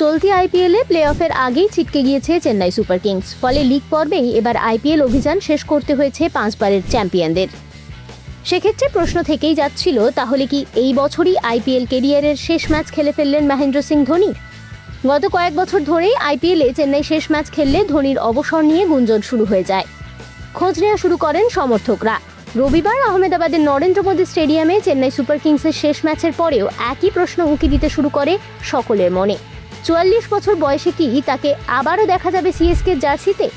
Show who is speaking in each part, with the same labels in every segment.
Speaker 1: চলতি আইপিএলে প্লে অফের আগেই ছিটকে গিয়েছে চেন্নাই সুপার কিংস। ফলে লিগ পর্বেই এবার আইপিএল অভিযান শেষ করতে হয়েছে পাঁচবারের চ্যাম্পিয়নদের। সেক্ষেত্রে প্রশ্ন থেকেই যাচ্ছিল, তাহলে কি এই বছরই আইপিএল কেরিয়ারের শেষ ম্যাচ খেলে ফেললেন মহেন্দ্র সিং ধোনি? গত কয়েক বছর ধরেই আইপিএলে চেন্নাই শেষ ম্যাচ খেললে ধোনির অবসর নিয়ে গুঞ্জন শুরু হয়ে যায়। খোঁজ নেওয়া শুরু করেন সমর্থকরা। রবিবার আহমেদাবাদের নরেন্দ্র মোদী স্টেডিয়ামে চেন্নাই সুপার কিংসের শেষ ম্যাচের পরেও একই প্রশ্ন উঁকি দিতে শুরু করে সকলের মনে। চুয়াল্লিশ বছর বয়সে কি তাকে আবারও দেখা যাবে সিএসকে জার্সিতে?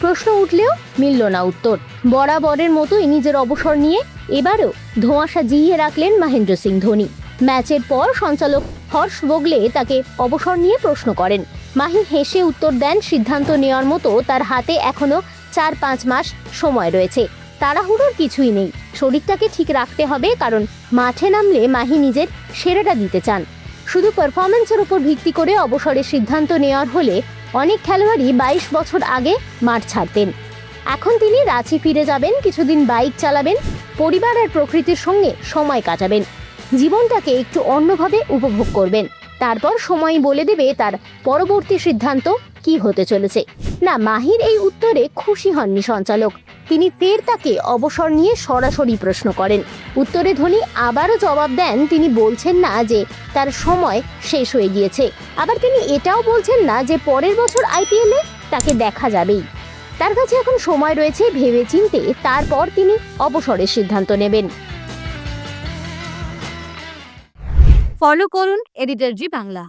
Speaker 1: প্রশ্ন উঠলেও মিলল না উত্তর। বরাবরের মতোই নিজের অবসর নিয়ে এবারও ধোঁয়াশা জিইয়ে রাখলেন মহেন্দ্র সিং ধোনি। ম্যাচের পর সঞ্চালক হর্ষ বোগলে তাকে অবসর নিয়ে প্রশ্ন করেন। মাহি হেসে উত্তর দেন, সিদ্ধান্ত নেওয়ার মতো তার হাতে এখনও চার পাঁচ মাস সময় রয়েছে। তাড়াহুড়োর কিছুই নেই। শরীরটাকে ঠিক রাখতে হবে কারণ মাঠে নামলে মাহি নিজের সেরাটা দিতে চান। শুধু পারফরমেন্সের উপর ভিত্তি করে অবসরের সিদ্ধান্ত নেওয়ার হলে অনেক খেলোয়াড়ই বাইশ বছর আগে মাঠ ছাড়তেন। এখন তিনি রাঁচি ফিরে যাবেন, কিছুদিন বাইক চালাবেন, পরিবার আর প্রকৃতির সঙ্গে সময় কাটাবেন। জীবনটাকে একটু অন্যভাবে উপভোগ করবেন। তারপর সময় বলে দেবে তার পরবর্তী সিদ্ধান্ত কি হতে চলেছে। না, মাহির এই উত্তরে খুশি হননি সঞ্চালক। তিনি ফের তাকে অবসর নিয়ে সরাসরি প্রশ্ন করেন। উত্তরে ধোনি আবারও জবাব দেন, তিনি বলছেন না যে তার সময় শেষ হয়ে গিয়েছে। আবার তিনি এটাও বলছেন না যে পরের বছর আইপিএলে তাকে দেখা যাবেই। তার কাছে এখন সময় রয়েছে ভেবে চিনতে তারপর তিনি অবসরের সিদ্ধান্ত নেবেন।
Speaker 2: ফলো করুন এডিটর জি বাংলা।